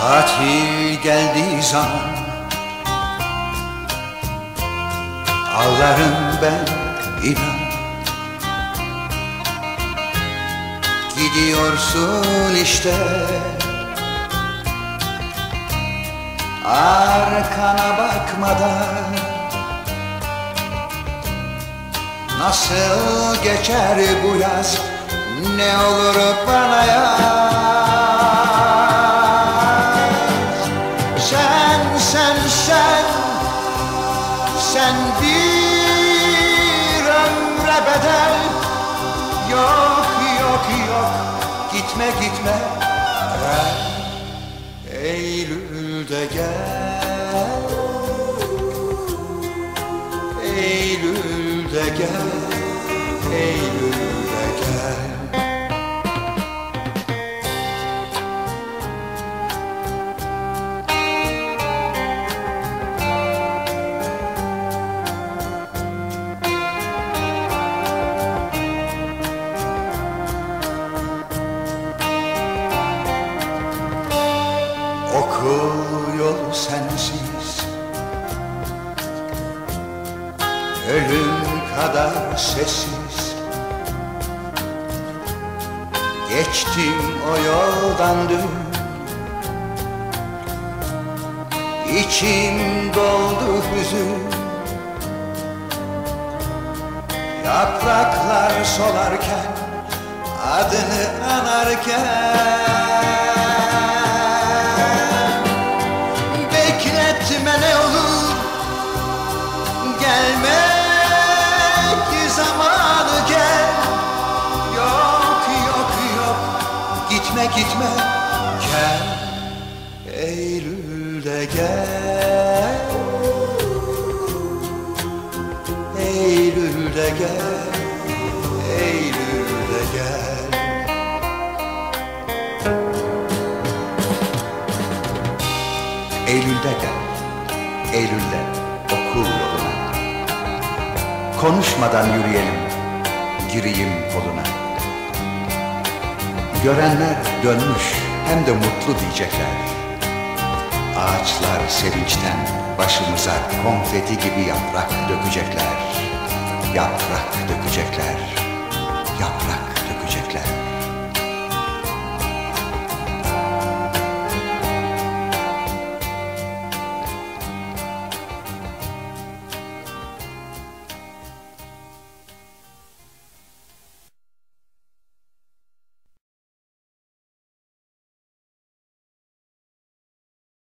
Tatil geldiği zaman. Ağlarım ben inan. Gidiyorsun işte. Arkana bakmadan. Nasıl geçer bu yaz? Ne olur bana yaz Sen sen sen Sen bir ömre bedel. Yok yok yok Gitme gitme. Gel Eylül'de gel. Eylül'de gel. Eylül'de Okul yolu sensiz. Ölüm kadar sessiz. Geçtim o yoldan dün. İçim doldu hüzün. Yapraklar solarken Adını anarken Eylül'de gel Eylül'de gel. Eylül'de gel Eylül'de okul yoluna. Konuşmadan yürüyelim Gireyim koluna. Görenler dönmüş hem de mutlu diyecekler Ağaçlar sevinçten başımıza konfeti gibi yaprak dökecekler. Yaprak dökecekler